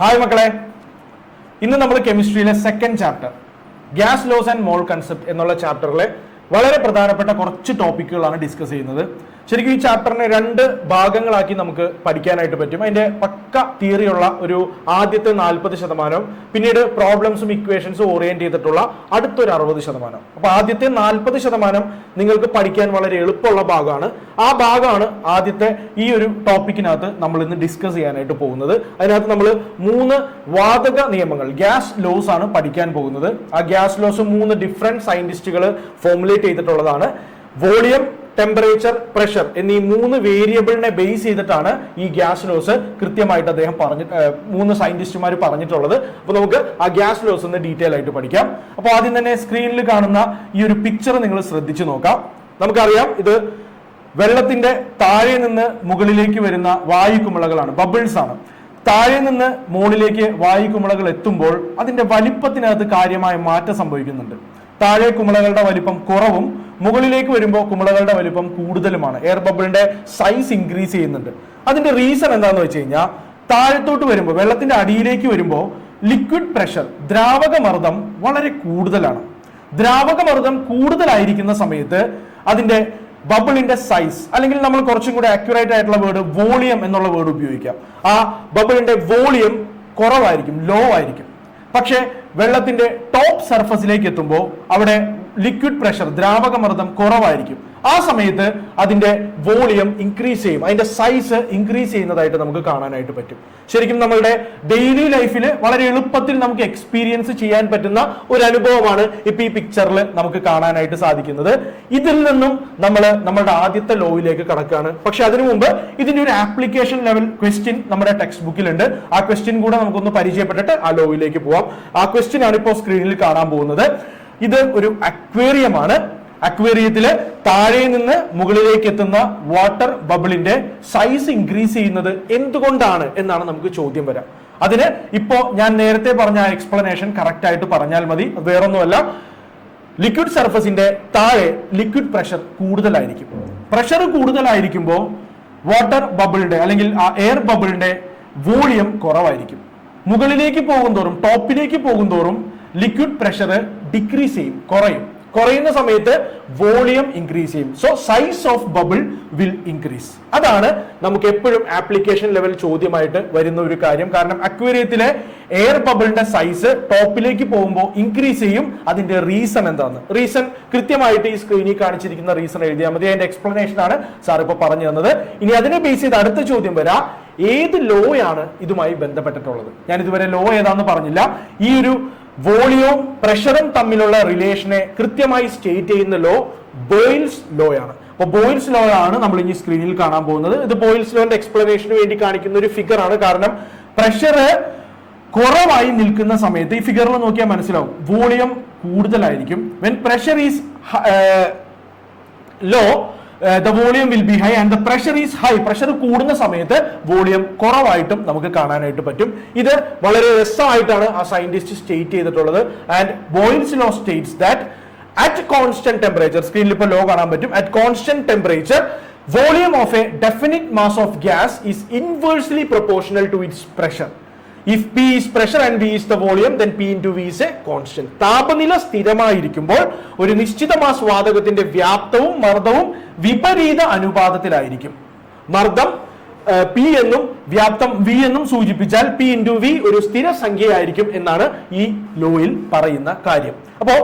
Hi മക്കളെ. ഇന്ന് നമ്മൾ കെമിസ്ട്രിയിലെ second chapter gas laws and mole concept എന്നുള്ള ചാപ്റ്ററിലെ വളരെ പ്രധാനപ്പെട്ട കുറച്ച് ടോപ്പിക്കുകളാണ് ഡിസ്കസ് ചെയ്യുന്നത്. ശരിക്കും ഈ ചാപ്റ്ററിനെ രണ്ട് ഭാഗങ്ങളാക്കി നമുക്ക് പഠിക്കാനായിട്ട് പറ്റും. അതിന്റെ പക്ക തിയറിയുള്ള ഒരു ആദ്യത്തെ നാൽപ്പത് ശതമാനം പിന്നീട് പ്രോബ്ലംസും ഇക്വേഷൻസും ഓറിയന്റ് ചെയ്തിട്ടുള്ള അടുത്തൊരു അറുപത് ശതമാനം. അപ്പൊ ആദ്യത്തെ നാൽപ്പത് ശതമാനം നിങ്ങൾക്ക് പഠിക്കാൻ വളരെ എളുപ്പമുള്ള ഭാഗമാണ്. ആ ഭാഗമാണ് ആദ്യത്തെ ഈ ഒരു ടോപ്പിക്കിനകത്ത് നമ്മൾ ഇന്ന് ഡിസ്കസ് ചെയ്യാനായിട്ട് പോകുന്നത്. അതിനകത്ത് നമ്മൾ മൂന്ന് വാതക നിയമങ്ങൾ ഗ്യാസ് ലോസ് ആണ് പഠിക്കാൻ പോകുന്നത്. ആ ഗ്യാസ് ലോസ് മൂന്ന് ഡിഫറെന്റ് സയന്റിസ്റ്റുകൾ ഫോർമുലേറ്റ് ചെയ്തിട്ടുള്ളതാണ്. വോളിയം ടെമ്പറേച്ചർ പ്രഷർ എന്നീ മൂന്ന് വേരിയബിളിനെ ബേസ് ചെയ്തിട്ടാണ് ഈ ഗ്യാസ് ലോസ് കൃത്യമായിട്ട് അദ്ദേഹം പറഞ്ഞു മൂന്ന് സയന്റിസ്റ്റുമാർ പറഞ്ഞിട്ടുള്ളത്. അപ്പോൾ നമുക്ക് ആ ഗ്യാസ് ലോസ് ഒന്ന് ഡീറ്റെയിൽ ആയിട്ട് പഠിക്കാം. അപ്പോൾ ആദ്യം തന്നെ സ്ക്രീനിൽ കാണുന്ന ഈ ഒരു പിക്ചർ നിങ്ങൾ ശ്രദ്ധിച്ചു നോക്കാം. നമുക്കറിയാം ഇത് വെള്ളത്തിന്റെ താഴെ നിന്ന് മുകളിലേക്ക് വരുന്ന വായു കുമിളകളാണ് ബബിൾസ് ആണ്. താഴെ നിന്ന് മുകളിലേക്ക് വായു കുമിളകൾ എത്തുമ്പോൾ അതിന്റെ വലിപ്പത്തിനകത്ത് കാര്യമായ മാറ്റം സംഭവിക്കുന്നുണ്ട്. താഴെ കുമിളകളുടെ വലിപ്പം കുറവും മുകളിലേക്ക് വരുമ്പോൾ കുമിളകളുടെ വലിപ്പം കൂടുതലുമാണ്. എയർ ബബിളിന്റെ സൈസ് ഇൻക്രീസ് ചെയ്യുന്നുണ്ട്. അതിന്റെ റീസൺ എന്താണെന്ന് വെച്ച് കഴിഞ്ഞാൽ താഴത്തോട്ട് വരുമ്പോൾ വെള്ളത്തിന്റെ അടിയിലേക്ക് വരുമ്പോൾ ലിക്വിഡ് പ്രഷർ ദ്രാവക മർദ്ദം വളരെ കൂടുതലാണ്. ദ്രാവക മർദ്ദം കൂടുതലായിരിക്കുന്ന സമയത്ത് അതിന്റെ ബബിളിന്റെ സൈസ് അല്ലെങ്കിൽ നമ്മൾ കുറച്ചും കൂടി അക്യുറേറ്റ് ആയിട്ടുള്ള വേർഡ് വോളിയം എന്നുള്ള വേർഡ് ഉപയോഗിക്കാം. ആ ബബിളിന്റെ വോളിയം കുറവായിരിക്കും ലോ ആയിരിക്കും. പക്ഷേ വെള്ളത്തിന്റെ ടോപ്പ് സർഫസിലേക്ക് എത്തുമ്പോൾ അവിടെ ലിക്വിഡ് പ്രഷർ ദ്രാവകമർദ്ദം കുറവായിരിക്കും. ആ സമയത്ത് അതിന്റെ വോളിയം ഇൻക്രീസ് ചെയ്യും. അതിന്റെ സൈസ് ഇൻക്രീസ് ചെയ്യുന്നതായിട്ട് നമുക്ക് കാണാനായിട്ട് പറ്റും. ശരിക്കും നമ്മളുടെ ഡെയിലി ലൈഫിൽ വളരെ എളുപ്പത്തിൽ നമുക്ക് എക്സ്പീരിയൻസ് ചെയ്യാൻ പറ്റുന്ന ഒരു അനുഭവമാണ് ഇപ്പൊ ഈ പിക്ചറിൽ നമുക്ക് കാണാനായിട്ട് സാധിക്കുന്നത്. ഇതിൽ നിന്നും നമ്മൾ നമ്മുടെ ആദ്യത്തെ ലോയിലേക്ക് കടക്കുകയാണ് പക്ഷെ അതിനു മുമ്പ് ഇതിന്റെ ഒരു ആപ്ലിക്കേഷൻ ലെവൽ ക്വസ്റ്റ്യൻ നമ്മുടെ ടെക്സ്റ്റ് ബുക്കിലുണ്ട് ആ ക്വസ്റ്റ്യൻ കൂടെ നമുക്കൊന്ന് പരിചയപ്പെട്ടിട്ട് ആ ലോയിലേക്ക് പോവാം. ആ ക്വസ്റ്റ്യൻ ആണ് ഇപ്പോൾ സ്ക്രീനിൽ കാണാൻ പോകുന്നത്. ഇത് ഒരു അക്വേറിയമാണ് അക്വേറിയത്തിൽ താഴെ നിന്ന് മുകളിലേക്ക് എത്തുന്ന വാട്ടർ ബബിളിന്റെ സൈസ് ഇൻക്രീസ് ചെയ്യുന്നത് എന്തുകൊണ്ടാണ് എന്നാണ് നമുക്ക് ചോദ്യം വരാം. അതിന് ഇപ്പോ ഞാൻ നേരത്തെ പറഞ്ഞ എക്സ്പ്ലനേഷൻ കറക്റ്റ് ആയിട്ട് പറഞ്ഞാൽ മതി. വേറൊന്നുമല്ല. ലിക്വിഡ് സർഫസിന്റെ താഴെ ലിക്വിഡ് പ്രഷർ കൂടുതലായിരിക്കും. പ്രഷർ കൂടുതലായിരിക്കുമ്പോൾ വാട്ടർ ബബിളിന്റെ അല്ലെങ്കിൽ ആ എയർ ബബിളിന്റെ വോളിയം കുറവായിരിക്കും. മുകളിലേക്ക് പോകും തോറും ടോപ്പിലേക്ക് പോകും തോറും ലിക്വിഡ് പ്രഷർ ഡിക്രീസ് ചെയ്യും കുറയും. കുറയുന്ന സമയത്ത് വോളിയം ഇൻക്രീസ് ചെയ്യും. So size of bubble will increase അതാണ് നമുക്ക് എപ്പോഴും ആപ്ലിക്കേഷൻ ലെവൽ ചോദ്യമായിട്ട് വരുന്ന ഒരു കാര്യം. കാരണം അക്വേറിയത്തിലെ എയർ ബബിളിന്റെ സൈസ് ടോപ്പിലേക്ക് പോകുമ്പോൾ ഇൻക്രീസ് ചെയ്യും. അതിന്റെ റീസൺ എന്താണ്? റീസൺ കൃത്യമായിട്ട് ഈ സ്ക്രീനിൽ കാണിച്ചിരിക്കുന്ന റീസൺ എഴുതിയാൽ മതി. അതിന്റെ എക്സ്പ്ലനേഷൻ ആണ് സാർ ഇപ്പൊ പറഞ്ഞു തന്നത്. ഇനി അതിനെ ബേസ് ചെയ്ത് അടുത്ത ചോദ്യം വരാം. ഏത് ലോയാണ് ഇതുമായി ബന്ധപ്പെട്ടിട്ടുള്ളത്? ഞാൻ ഇതുവരെ ലോ ഏതാന്ന് പറഞ്ഞില്ല. ഈ ഒരു വോളിയവും പ്രഷറും തമ്മിലുള്ള റിലേഷനെ കൃത്യമായി സ്റ്റേറ്റ് ചെയ്യുന്ന ലോ ബോയിൽസ് ലോ ആണ്. അപ്പോൾ ബോയിൽസ് ലോ ആണ് നമ്മൾ ഇനി സ്ക്രീനിൽ കാണാൻ പോകുന്നത്. ഇത് ബോയിൽസ് ലോന്റെ എക്സ്പ്ലനേഷന് വേണ്ടി കാണിക്കുന്ന ഒരു ഫിഗർ ആണ്. കാരണം പ്രഷർ കുറവായി നിൽക്കുന്ന സമയത്ത് ഈ ഫിഗറിൽ നോക്കിയാൽ മനസ്സിലാവും. വോളിയം കൂടുതലായിരിക്കും. When pressure is low the volume will be high and the pressure is high pressure കൂടുന്ന സമയത്ത് വോളിയം കുറവായിട്ടും നമുക്ക് കാണാനായിട്ട് പറ്റും. ഇത് വളരെ രസമായിട്ടാണ് ആ സയന്റിസ്റ്റ് സ്റ്റേറ്റ് ചെയ്തിട്ടുള്ളത്. And Boyle's law states that at constant temperature സ്ക്രീനിൽ ഇപ്പോൾ ലോ കാണാൻ പറ്റും. At constant temperature volume of a definite mass of gas is inversely proportional to its pressure if P is pressure and V is the volume then P into V is a constant താപനില സ്ഥിരമായിരിക്കുമ്പോൾ ഒരു നിശ്ചിത mass വാതകത്തിന്റെ വ്യാപ്തവും മർദ്ദവും വിപരീത അനുപാതത്തിലായിരിക്കും. മർദ്ദം P എന്നും വ്യാപ്തം വി എന്നും സൂചിപ്പിച്ചാൽ പി ഇന്റു വി ഒരു സ്ഥിര സംഖ്യയായിരിക്കും എന്നാണ് ഈ ലോയിൽ പറയുന്ന കാര്യം. അപ്പോ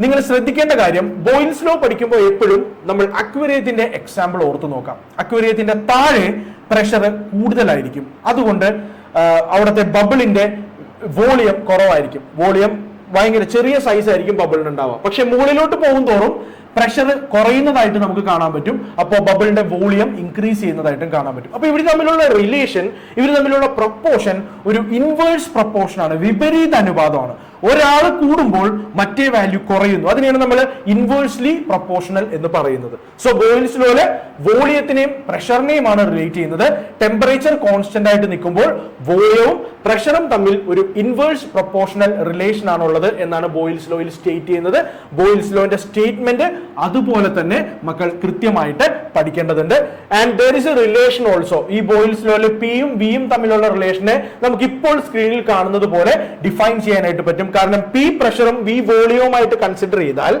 നിങ്ങൾ ശ്രദ്ധിക്കേണ്ട കാര്യം ബോയിൽസ് ലോ പഠിക്കുമ്പോൾ എപ്പോഴും നമ്മൾ അക്വരിയത്തിന്റെ എക്സാമ്പിൾ ഓർത്തു നോക്കാം. അക്വരിയത്തിന്റെ താഴെ പ്രഷർ കൂടുതലായിരിക്കും. അതുകൊണ്ട് അവിടുത്തെ ബബിളിന്റെ വോളിയം കുറവായിരിക്കും. വോളിയം ഭയങ്കര ചെറിയ സൈസ് ആയിരിക്കും ബബിളിന് ഉണ്ടാവുക. പക്ഷെ മുകളിലോട്ട് പോകും തോറും പ്രഷർ കുറയുന്നതായിട്ട് നമുക്ക് കാണാൻ പറ്റും. അപ്പോൾ ബബിളിന്റെ വോളിയം ഇൻക്രീസ് ചെയ്യുന്നതായിട്ടും കാണാൻ പറ്റും. അപ്പൊ ഇവർ തമ്മിലുള്ള റിലേഷൻ ഇവർ തമ്മിലുള്ള പ്രൊപ്പോർഷൻ ഒരു ഇൻവേഴ്സ് പ്രൊപ്പോർഷൻ ആണ്. വിപരീത അനുപാതമാണ്. ഒരാൾ കൂടുമ്പോൾ മറ്റേ വാല്യൂ കുറയുന്നു. അതിനെയാണ് നമ്മൾ ഇൻവേഴ്സ്ലി പ്രൊപ്പോർഷണൽ എന്ന് പറയുന്നത്. സോ ബോയിൽസ് പോലെ വോളിയത്തിനെയും പ്രഷറിനെയുമാണ് റിലേറ്റ് ചെയ്യുന്നത്. ടെമ്പറേച്ചർ കോൺസ്റ്റന്റ് ആയിട്ട് നിൽക്കുമ്പോൾ വോളിയവും പ്രഷറും തമ്മിൽ ഒരു ഇൻവേഴ്സ് പ്രൊപ്പോർഷണൽ റിലേഷൻ ആണുള്ളത് എന്നാണ് ബോയിൽസ് ലോയിൽ സ്റ്റേറ്റ് ചെയ്യുന്നത്. ബോയിൽസ് ലോന്റെ സ്റ്റേറ്റ്മെന്റ് അതുപോലെ തന്നെ മക്കൾ കൃത്യമായിട്ട് പഠിക്കേണ്ടതുണ്ട്. And there is a relation also ഈ ബോയിൽസ് ലോയിലെ പിയും വിയും തമ്മിലുള്ള റിലേഷനെ നമുക്ക് ഇപ്പോൾ സ്ക്രീനിൽ കാണുന്നത് പോലെ ഡിഫൈൻ ചെയ്യാനായിട്ട് പറ്റും. കാരണം പി പ്രഷറും വി വോളിയവുമായിട്ട് കൺസിഡർ ചെയ്താൽ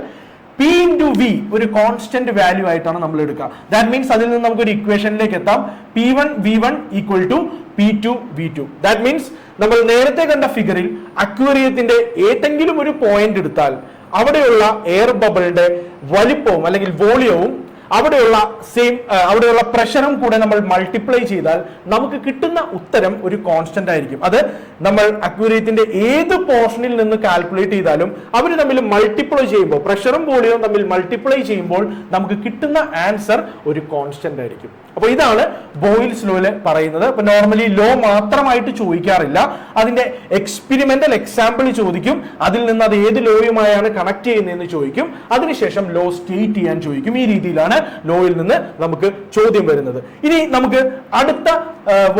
പി ഇന്റു വി ഒരു കോൺസ്റ്റന്റ് വാല്യൂ ആയിട്ടാണ് നമ്മൾ എടുക്കുക. ദാറ്റ് മീൻസ് അതിൽ നിന്ന് നമുക്ക് ഒരു ഇക്വേഷനിലേക്ക് എത്താം. P one V one equal to P two V two that means നമ്മൾ നേരത്തെ കണ്ട ഫിഗറിൽ അക്വേറിയത്തിന്റെ ഏതെങ്കിലും ഒരു പോയിന്റ് എടുത്താൽ അവിടെയുള്ള എയർ ബബിളിന്റെ വലിപ്പവും അല്ലെങ്കിൽ വോളിയവും അവിടെയുള്ള സെയിം അവിടെയുള്ള പ്രഷറും കൂടെ നമ്മൾ മൾട്ടിപ്ലൈ ചെയ്താൽ നമുക്ക് കിട്ടുന്ന ഉത്തരം ഒരു കോൺസ്റ്റന്റ് ആയിരിക്കും. അത് നമ്മൾ അക്വേറിയത്തിന്റെ ഏത് പോർഷനിൽ നിന്ന് കാൽക്കുലേറ്റ് ചെയ്താലും അവർ തമ്മിൽ മൾട്ടിപ്ലൈ ചെയ്യുമ്പോൾ പ്രഷറും വോളിയവും തമ്മിൽ മൾട്ടിപ്ലൈ ചെയ്യുമ്പോൾ നമുക്ക് കിട്ടുന്ന ആൻസർ ഒരു കോൺസ്റ്റന്റ് ആയിരിക്കും. അപ്പൊ ഇതാണ് ബോയിൽസ് ലോയിൽ പറയുന്നത്. അപ്പൊ നോർമലി ലോ മാത്രമായിട്ട് ചോദിക്കാറില്ല. അതിന്റെ എക്സ്പെരിമെന്റൽ എക്സാമ്പിൾ ചോദിക്കും. അതിൽ നിന്ന് അത് ഏത് ലോയുമായാണ് കണക്ട് ചെയ്യുന്നതെന്ന് ചോദിക്കും. അതിനുശേഷം ലോ സ്റ്റേറ്റ് ചെയ്യാൻ ചോദിക്കും. ഈ രീതിയിലാണ് ലോയിൽ നിന്ന് നമുക്ക് ചോദ്യം വരുന്നത്. ഇനി നമുക്ക് അടുത്ത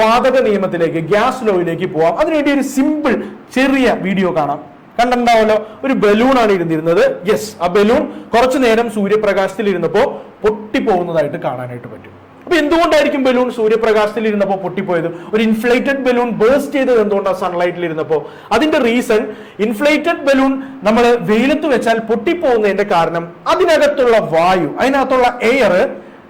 വാതക നിയമത്തിലേക്ക് ഗ്യാസ് ലോയിലേക്ക് പോവാം. അതിനുവേണ്ടി ഒരു സിമ്പിൾ ചെറിയ വീഡിയോ കാണാം. കണ്ടിട്ടുണ്ടാവല്ലോ ഒരു ബലൂൺ ആണ് ഇരുന്നിരുന്നത്. യെസ് ആ ബലൂൺ കുറച്ചു നേരം സൂര്യപ്രകാശത്തിൽ ഇരുന്നപ്പോൾ പൊട്ടിപ്പോകുന്നതായിട്ട് കാണാനായിട്ട് പറ്റും. അപ്പൊ എന്തുകൊണ്ടായിരിക്കും ബലൂൺ സൂര്യപ്രകാശത്തിൽ ഇരുന്നപ്പോൾ പൊട്ടിപ്പോയത്? ഒരു ഇൻഫ്ലേറ്റഡ് ബലൂൺ ബേസ്റ്റ് ചെയ്തത് എന്തുകൊണ്ടാണ് സൺലൈറ്റിൽ ഇരുന്നപ്പോൾ അതിന്റെ റീസൺ ഇൻഫ്ലേറ്റഡ് ബലൂൺ നമ്മൾ വെയിലത്ത് വെച്ചാൽ പൊട്ടിപ്പോകുന്നതിന്റെ കാരണം അതിനകത്തുള്ള വായു അതിനകത്തുള്ള എയർ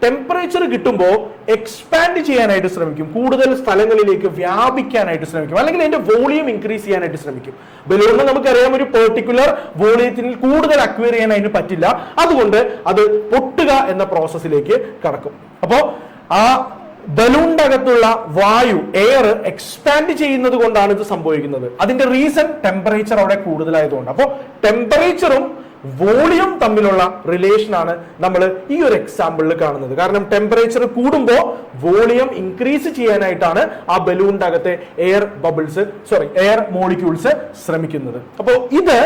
ടെമ്പറേച്ചർ കിട്ടുമ്പോൾ എക്സ്പാൻഡ് ചെയ്യാനായിട്ട് ശ്രമിക്കും. കൂടുതൽ സ്ഥലങ്ങളിലേക്ക് വ്യാപിക്കാനായിട്ട് ശ്രമിക്കും. അല്ലെങ്കിൽ അതിന്റെ വോളിയം ഇൻക്രീസ് ചെയ്യാനായിട്ട് ശ്രമിക്കും. ബലൂണിന് നമുക്കറിയാം ഒരു പെർട്ടിക്കുലർ വോളിയത്തിൽ കൂടുതൽ അക്വയർ ചെയ്യാൻ അതിന് പറ്റില്ല. അതുകൊണ്ട് അത് പൊട്ടുക എന്ന പ്രോസസ്സിലേക്ക് കടക്കും. അപ്പോ ആ ബലൂണിന്റെ അകത്തുള്ള വായു എയർ എക്സ്പാൻഡ് ചെയ്യുന്നത് കൊണ്ടാണ് ഇത് സംഭവിക്കുന്നത്. അതിന്റെ റീസൺ ടെമ്പറേച്ചർ അവിടെ കൂടുതലായതുകൊണ്ട്. അപ്പോൾ ടെമ്പറേച്ചറും വോളിയം തമ്മിലുള്ള റിലേഷൻ ആണ് നമ്മൾ ഈ ഒരു എക്സാമ്പിളിൽ കാണുന്നത്. കാരണം ടെമ്പറേച്ചർ കൂടുമ്പോൾ വോളിയം ഇൻക്രീസ് ചെയ്യാനായിട്ടാണ് ആ ബലൂണിന്റെ അകത്തെ air bubbles sorry air molecules ശ്രമിക്കുന്നത്. അപ്പോൾ ഇത്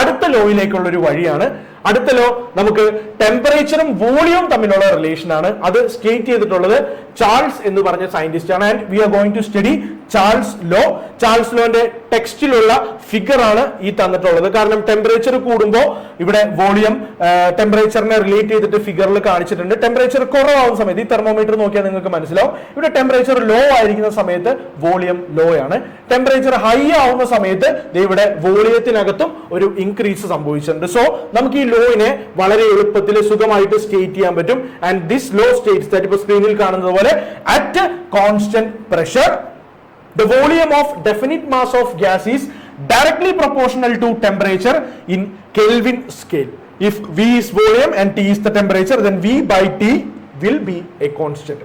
അടുത്ത ലോയിലേക്കുള്ള ഒരു വഴിയാണ്. അടുത്ത ലോ നമുക്ക് ടെമ്പറേച്ചറും വോളിയവും തമ്മിലുള്ള റിലേഷൻ ആണ്. അത് സ്റ്റേറ്റ് ചെയ്തിട്ടുള്ളത് ചാൾസ് എന്ന് പറഞ്ഞ സയന്റിസ്റ്റ് ആണ്. And we are going to study Charles law Charles ലോന്റെ ടെക്സ്റ്റിലുള്ള ഫിഗർ ആണ് ഈ തന്നിട്ടുള്ളത്. കാരണം ടെമ്പറേച്ചർ കൂടുമ്പോൾ ഇവിടെ വോളിയം ടെമ്പറേച്ചറിനെ റിലേറ്റ് ചെയ്തിട്ട് ഫിഗറിൽ കാണിച്ചിട്ടുണ്ട്. ടെമ്പറേച്ചർ കുറവാകുന്ന സമയത്ത് ഈ തെർമോമീറ്റർ നോക്കിയാൽ നിങ്ങൾക്ക് മനസ്സിലാവും. ഇവിടെ ടെമ്പറേച്ചർ ലോ ആയിരിക്കുന്ന സമയത്ത് വോളിയം ലോ ആണ്. ടെമ്പറേച്ചർ ഹൈ ആവുന്ന സമയത്ത് ഇവിടെ വോളിയത്തിനകത്തും ഒരു ഇൻക്രീസ് സംഭവിച്ചിട്ടുണ്ട്. സോ നമുക്ക് ഈ ലോയിനെ വളരെ എളുപ്പത്തിൽ സുഖമായിട്ട് സ്റ്റേറ്റ് ചെയ്യാൻ പറ്റും. And this law states that ഇപ്പോൾ സ്ക്രീനിൽ കാണുന്നത് പോലെ at constant pressure The volume of definite mass of gas is directly proportional to temperature in Kelvin scale. If V is volume and T is the temperature, then V by T will be a constant.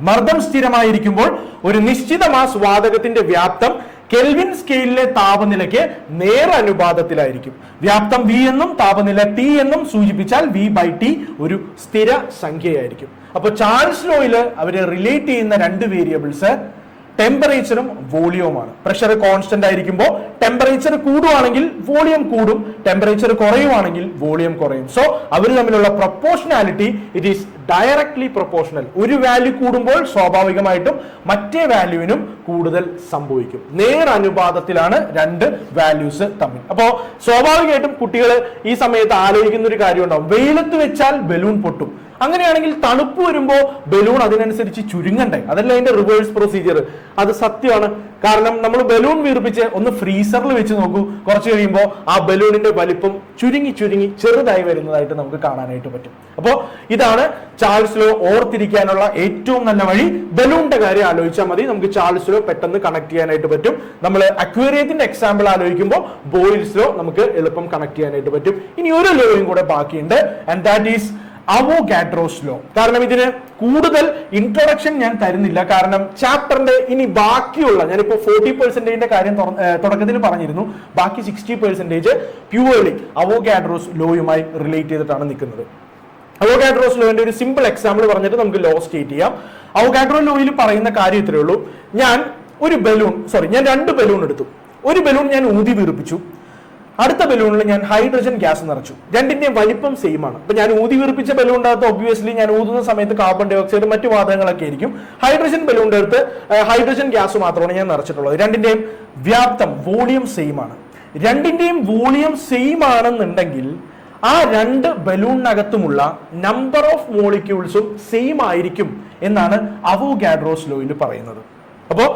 മർദ്ദം സ്ഥിരമായിരിക്കുമ്പോൾ ഒരു നിശ്ചിത mass വാതകത്തിന്റെ വ്യാപ്തം kelvin സ്കെയിലിലെ താപനിലയ്ക്ക് നേർ അനുപാതത്തിലായിരിക്കും വ്യാപ്തം V എന്നും താപനില T എന്നും സൂചിപ്പിച്ചാൽ വി ബൈ ടി ഒരു സ്ഥിര സംഖ്യയായിരിക്കും അപ്പോൾ ചാൾസ് ലോയിൽ അവർ റിലേറ്റ് ചെയ്യുന്ന രണ്ട് വേരിയബിൾസ് ടെമ്പറേച്ചറും വോളിയവുമാണ് പ്രഷർ കോൺസ്റ്റന്റ് ആയിരിക്കുമ്പോൾ ടെമ്പറേച്ചർ കൂടുവാണെങ്കിൽ വോളിയം കൂടും. ടെമ്പറേച്ചർ കുറയുവാണെങ്കിൽ വോളിയം കുറയും. സോ അവർ തമ്മിലുള്ള proportionality it is directly proportional ഒരു വാല്യൂ കൂടുമ്പോൾ സ്വാഭാവികമായിട്ടും മറ്റേ വാല്യൂവിനും കൂടുതൽ സംഭവിക്കും. നേർ അനുപാതത്തിലാണ് രണ്ട് വാല്യൂസ് തമ്മിൽ. അപ്പോ സ്വാഭാവികമായിട്ടും കുട്ടികൾ ഈ സമയത്ത് ആലോചിക്കുന്ന ഒരു കാര്യം ഉണ്ടാവും വെയിലത്ത് വെച്ചാൽ ബലൂൺ പൊട്ടും. അങ്ങനെയാണെങ്കിൽ തണുപ്പ് വരുമ്പോൾ ബലൂൺ അതിനനുസരിച്ച് ചുരുങ്ങണ്ടേ? അതല്ല അതിന്റെ റിവേഴ്സ് പ്രൊസീജിയർ അത് സത്യമാണ്. കാരണം നമ്മൾ ബലൂൺ വീർപ്പിച്ച് ഒന്ന് ഫ്രീസറിൽ വെച്ച് നോക്കൂ. കുറച്ച് കഴിയുമ്പോൾ ആ ബലൂണിന്റെ വലിപ്പം ചുരുങ്ങി ചുരുങ്ങി ചെറുതായി വരുന്നതായിട്ട് നമുക്ക് കാണാനായിട്ട് പറ്റും. അപ്പോൾ ഇതാണ് ചാൾസ് ലോ ഓർത്തിരിക്കാനുള്ള ഏറ്റവും നല്ല വഴി. ബലൂണിന്റെ കാര്യം ആലോചിച്ചാൽ മതി. നമുക്ക് ചാൾസ് ലോ പെട്ടെന്ന് കണക്ട് ചെയ്യാനായിട്ട് പറ്റും. നമ്മൾ അക്വേറിയത്തിന്റെ എക്സാമ്പിൾ ആലോചിക്കുമ്പോൾ ബോയിൽസ് ലോ നമുക്ക് എളുപ്പം കണക്ട് ചെയ്യാനായിട്ട് പറ്റും. ഇനി ഒരു ലോയും കൂടെ ബാക്കിയുണ്ട്. And that is Avogadro's law കാരണം ഇതിന് കൂടുതൽ ഇൻട്രൊഡക്ഷൻ ഞാൻ തരുന്നില്ല. കാരണം ചാപ്റ്ററിന്റെ ഇനി ബാക്കിയുള്ള ഞാനിപ്പോ ഫോർട്ടി പെർസെന്റേജിന്റെ കാര്യം തുടക്കത്തിൽ പറഞ്ഞിരുന്നു. ബാക്കി സിക്സ്റ്റി പെർസെന്റേജ് പ്യുവർലി അവോഗാഡ്രോസ് ലോയുമായി റിലേറ്റ് ചെയ്തിട്ടാണ് നിൽക്കുന്നത്. അവോഗാഡ്രോസ് ലോയിന്റെ ഒരു സിമ്പിൾ എക്സാമ്പിൾ പറഞ്ഞിട്ട് നമുക്ക് ലോ സ്റ്റേറ്റ് ചെയ്യാം. അവോഗാഡ്രോ ലോയിൽ പറയുന്ന കാര്യം ഇത്രയേ ഉള്ളൂ. ഞാൻ ഒരു ബലൂൺ സോറി ഞാൻ രണ്ട് ബലൂൺ എടുത്തു. ഒരു ബലൂൺ ഞാൻ ഊതി വീർപ്പിച്ചു. അടുത്ത ബലൂണിൽ ഞാൻ ഹൈഡ്രജൻ ഗ്യാസ് നിറച്ചു. രണ്ടിന്റെയും വലിപ്പം സെയിം ആണ്. അപ്പൊ ഞാൻ ഊതി വീർപ്പിച്ച ബലൂണിന്റെ അകത്ത് ഒബ്വിയസ്ലി ഞാൻ ഊതുന്ന സമയത്ത് കാർബൺ ഡൈ ഓക്സൈഡ് മറ്റു വാതകങ്ങളൊക്കെ ആയിരിക്കും. ഹൈഡ്രജൻ ബലൂണിന്റെ അടുത്ത് ഹൈഡ്രജൻ ഗ്യാസ് മാത്രമാണ് ഞാൻ നിറച്ചിട്ടുള്ളത്. രണ്ടിന്റെയും വ്യാപ്തം വോളിയം സെയിം ആണ്. രണ്ടിന്റെയും വോളിയം സെയിം ആണെന്നുണ്ടെങ്കിൽ ആ രണ്ട് ബലൂണിനകത്തുമുള്ള നമ്പർ ഓഫ് മോളിക്യൂൾസും സെയിം ആയിരിക്കും എന്നാണ് അവോ ഗാഡ്രോസ് ലോയിൽ പറയുന്നത്. അപ്പോൾ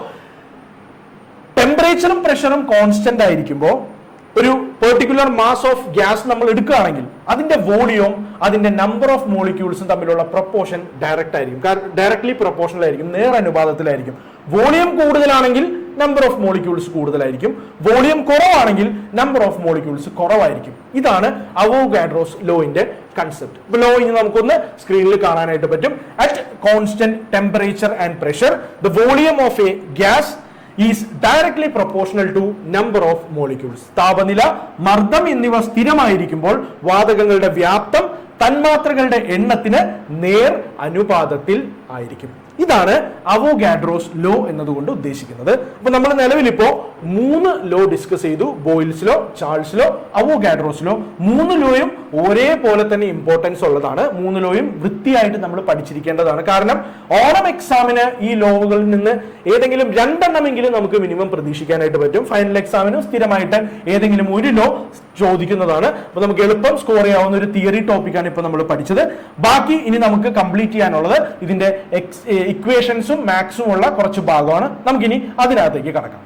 ടെമ്പറേച്ചറും പ്രഷറും കോൺസ്റ്റന്റ് ആയിരിക്കുമ്പോൾ ഒരു പെർട്ടിക്കുലർ മാസ് ഓഫ് ഗ്യാസ് നമ്മൾ എടുക്കുകയാണെങ്കിൽ അതിന്റെ വോളിയവും അതിന്റെ നമ്പർ ഓഫ് മോളിക്യൂൾസും തമ്മിലുള്ള പ്രൊപ്പോർഷൻ ഡയറക്റ്റ് ആയിരിക്കും. കാരണം ഡയറക്ട്ലി പ്രൊപ്പോർഷണൽ ആയിരിക്കും നേർ അനുപാതത്തിലായിരിക്കും. വോളിയം കൂടുതലാണെങ്കിൽ നമ്പർ ഓഫ് മോളിക്യൂൾസ് കൂടുതലായിരിക്കും. വോളിയം കുറവാണെങ്കിൽ നമ്പർ ഓഫ് മോളിക്യൂൾസ് കുറവായിരിക്കും. ഇതാണ് അവോഗാഡ്രോസ് ലോയിന്റെ കൺസെപ്റ്റ് ഇപ്പൊ ലോ ഇനി നമുക്കൊന്ന് സ്ക്രീനിൽ കാണാനായിട്ട് പറ്റും. At constant temperature and pressure the volume of a gas is directly proportional to number of molecules താപനില മർദ്ദം എന്നിവ സ്ഥിരമായിരിക്കുമ്പോൾ വാതകങ്ങളുടെ വ്യാപ്തം തന്മാത്രകളുടെ എണ്ണത്തിന് നേർ അനുപാതത്തിൽ ആയിരിക്കും. ഇതാണ് അവോഗാഡ്രോസ് ലോ എന്നതുകൊണ്ട് ഉദ്ദേശിക്കുന്നത്. അപ്പൊ നമ്മൾ നിലവിലിപ്പോ മൂന്ന് ലോ ഡിസ്കസ് ചെയ്തു. Boyle's law Charles law Avogadro's law. മൂന്ന് ലോയും ഒരേപോലെ തന്നെ ഇമ്പോർട്ടൻസ് ഉള്ളതാണ്. മൂന്ന് ലോയും വൃത്തിയായിട്ട് നമ്മൾ പഠിച്ചിരിക്കേണ്ടതാണ്. കാരണം ഓണം എക്സാമിന് ഈ ലോകളിൽ നിന്ന് ഏതെങ്കിലും രണ്ടെണ്ണമെങ്കിലും നമുക്ക് മിനിമം പ്രതീക്ഷിക്കാനായിട്ട് പറ്റും. ഫൈനൽ എക്സാമിനും സ്ഥിരമായിട്ട് ഏതെങ്കിലും ഒരു ലോ ചോദിക്കുന്നതാണ്. അപ്പൊ നമുക്ക് എളുപ്പം സ്കോർ ചെയ്യാവുന്ന ഒരു തിയറി ടോപ്പിക്കാണ് ഇപ്പൊ നമ്മൾ പഠിച്ചത്. ബാക്കി ഇനി നമുക്ക് കംപ്ലീറ്റ് ചെയ്യാനുള്ളത് ഇതിന്റെ ഇക്വേഷൻസും മാത്സും ഉള്ള കുറച്ച് ഭാഗമാണ്. നമുക്കിനി അതിനകത്തേക്ക് കടക്കാം.